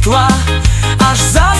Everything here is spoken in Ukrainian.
тепла, аж за